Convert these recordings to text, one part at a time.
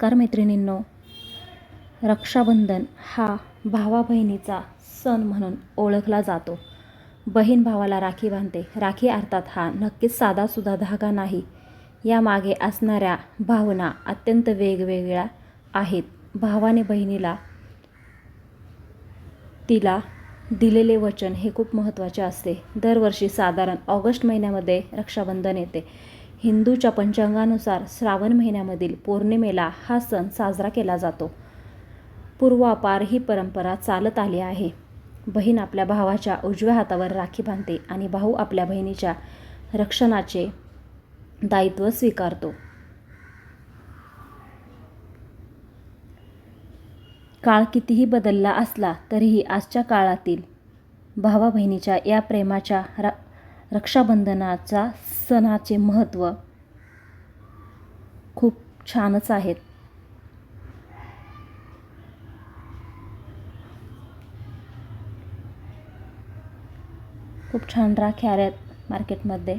नमस्कार मैत्रिणींनो. रक्षाबंधन हा भावा बहिणीचा सण म्हणून ओळखला जातो. बहीण भावाला राखी बांधते. राखी अर्थात हा नक्कीच साधासुद्धा धागा नाही. यामागे असणाऱ्या भावना अत्यंत वेगवेगळ्या आहेत. भावाने बहिणीला तिला दिलेले वचन हे खूप महत्त्वाचे असते. दरवर्षी साधारण ऑगस्ट महिन्यामध्ये रक्षाबंधन येते. हिंदूच्या पंचांगानुसार श्रावण महिन्यामधील पौर्णिमेला हा सण साजरा केला जातो. पूर्वापार ही परंपरा चालत आली आहे. बहीण आपल्या भावाच्या उजव्या हातावर राखी बांधते आणि भाऊ आपल्या बहिणीच्या रक्षणाचे दायित्व स्वीकारतो. काळ कितीही बदलला असला तरीही आजच्या काळातील भावा बहिणीच्या या प्रेमाच्या रा रक्षाबंधनाचा सणाचे महत्त्व खूप छानच आहेत. खूप छान राख्या आल्यात मार्केटमध्ये.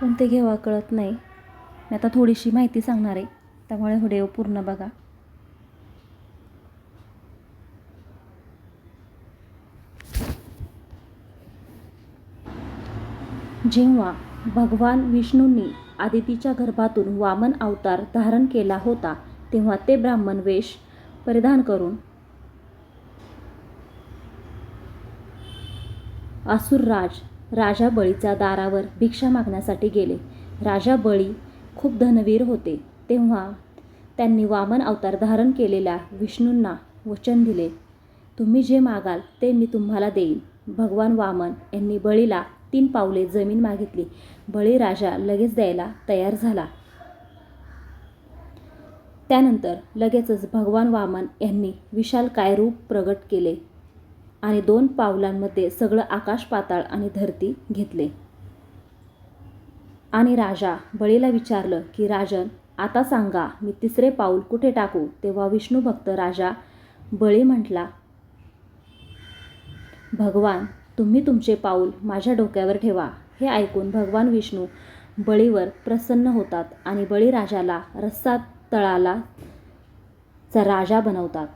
कोणते घेवा कळत नाही. मी आता थोडीशी माहिती सांगणार आहे त्यामुळे व्हिडिओ पूर्ण बघा. जेव्हा भगवान विष्णूंनी आदितीच्या गर्भातून वामन अवतार धारण केला होता तेव्हा ते ब्राह्मण वेश परिधान करून असुरराज राजा बळीच्या दारावर भिक्षा मागण्यासाठी गेले. राजा बळी खूप धनवीर होते. तेव्हा त्यांनी वामन अवतार धारण केलेल्या विष्णूंना वचन दिले तुम्ही जे मागाल ते मी तुम्हाला देईन. भगवान वामन यांनी बळीला तीन पावले जमीन मागितली. बळीराजा लगेच द्यायला तयार झाला. त्यानंतर लगेचच भगवान वामन यांनी विशालकाय रूप प्रगट केले आणि दोन पावलांमध्ये सगळं आकाश पाताळ आणि धरती घेतले. आणि राजा बळीला विचारलं की राजन आता सांगा मी तिसरे पाऊल कुठे टाकू? तेव्हा विष्णू भक्त राजा बळी म्हटला भगवान तुम्ही तुमचे पाऊल माझ्या डोक्यावर ठेवा हे ऐकून भगवान विष्णू बळीवर प्रसन्न होतात आणि बळीराजाला रस्सा तळाला चा राजा बनवतात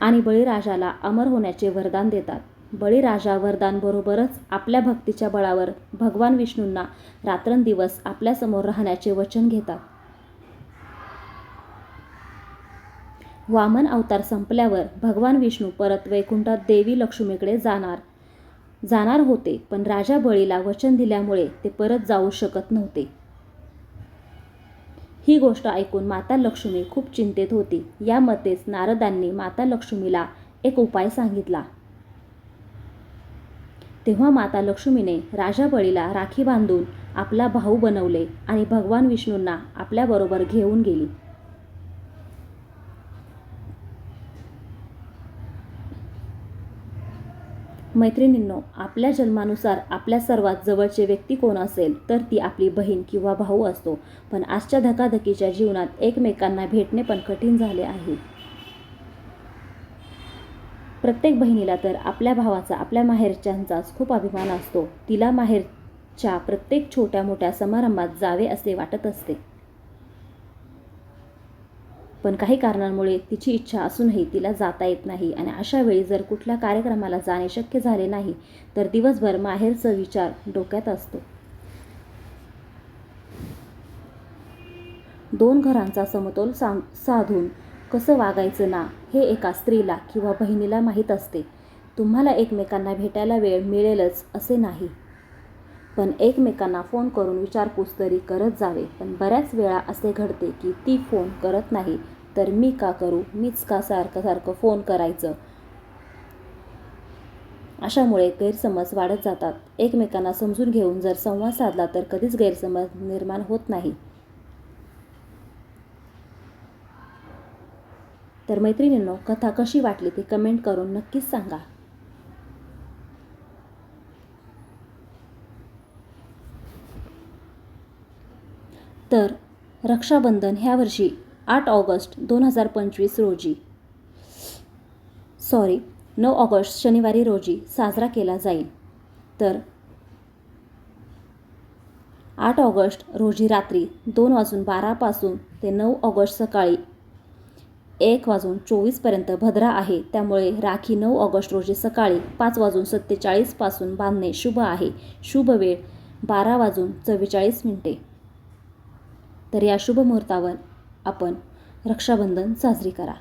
आणि बळीराजाला अमर होण्याचे वरदान देतात. बळीराजा वरदानबरोबरच आपल्या भक्तीच्या बळावर भगवान विष्णूंना रात्रंदिवस आपल्यासमोर राहण्याचे वचन घेतात. वामन अवतार संपल्यावर भगवान विष्णू परत वैकुंठात देवी लक्ष्मीकडे जाणार. जाणार होते पण राजा बळीला वचन दिल्यामुळे ते परत जाऊ शकत नव्हते. ही गोष्ट ऐकून माता लक्ष्मी खूप चिंतेत होती. यामध्येच नारदांनी माता लक्ष्मीला एक उपाय सांगितला. तेव्हा माता लक्ष्मीने राजा बळीला राखी बांधून आपला भाऊ बनवले आणि भगवान विष्णूंना आपल्याबरोबर घेऊन गेली. मैत्रिणींनो आपल्या जन्मानुसार आपल्या सर्वात जवळचे व्यक्ती कोण असेल तर ती आपली बहीण किंवा भाऊ असतो. पण आजच्या धकाधकीच्या जीवनात एकमेकांना भेटणे पण कठीण झाले आहे. प्रत्येक बहिणीला तर आपल्या भावाचा आपल्या माहेरच्यांचाच खूप अभिमान असतो. तिला माहेरच्या प्रत्येक छोट्या मोठ्या समारंभात जावे असे वाटत असते. पण काही कारणांमुळे तिची इच्छा असूनही तिला जाता येत नाही आणि अशा वेळी जर कुठल्या कार्यक्रमाला जाणे शक्य झाले नाही तर दिवसभर माहेरचा विचार डोक्यात असतो. दोन घरांचा समतोल सा साधून कसं वागायचं ना हे एका स्त्रीला किंवा बहिणीला माहीत असते. तुम्हाला एकमेकांना भेटायला वेळ मिळेलच असे नाही. पण एकमेकांना फोन करून विचारपूस तरी करत जावे. पण बऱ्याच वेळा असे घडते की ती फोन करत नाही तर मी का करू? मीच का सारखं सारखं फोन करायचं? अशामुळे गैरसमज वाढत जातात. एकमेकांना समजून घेऊन जर संवाद साधला तर कधीच गैरसमज निर्माण होत नाही. तर मैत्रिणींनो कथा कशी वाटली ती कमेंट करून नक्कीच सांगा. तर रक्षाबंधन ह्या वर्षी आठ ऑगस्ट दोन हजार पंचवीस रोजी. सॉरी नऊ ऑगस्ट शनिवारी रोजी साजरा केला जाईल. तर आठ ऑगस्ट रोजी रात्री दोन वाजून बारापासून ते नऊ ऑगस्ट सकाळी एक वाजून चोवीसपर्यंत भद्रा आहे. त्यामुळे राखी नऊ ऑगस्ट रोजी सकाळी पाच वाजून सत्तेचाळीसपासून बांधणे शुभ आहे. शुभ वेळ बारा वाजून चव्वेचाळीस मिनिटे. तर या शुभ मुहूर्तावर आपण रक्षाबंधन साजरी करा.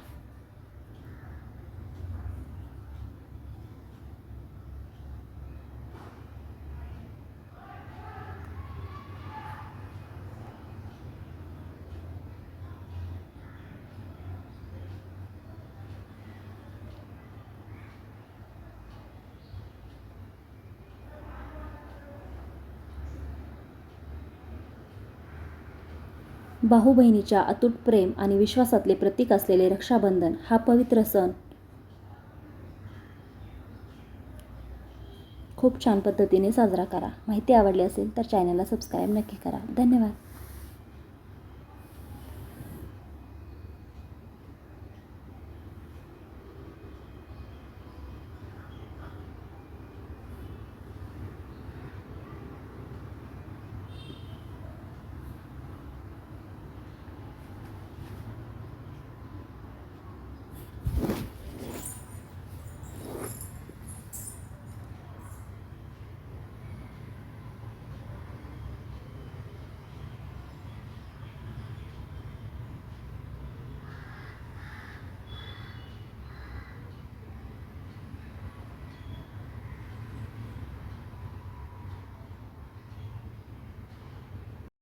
भाऊ बहिणीच्या अतूट प्रेम आणि विश्वासातले प्रतीक असलेले रक्षाबंधन हा पवित्र सण. खूप छान पद्धतीने साजरा करा. माहिती आवडली असेल तर चॅनलला सबस्क्राईब नक्की करा. धन्यवाद.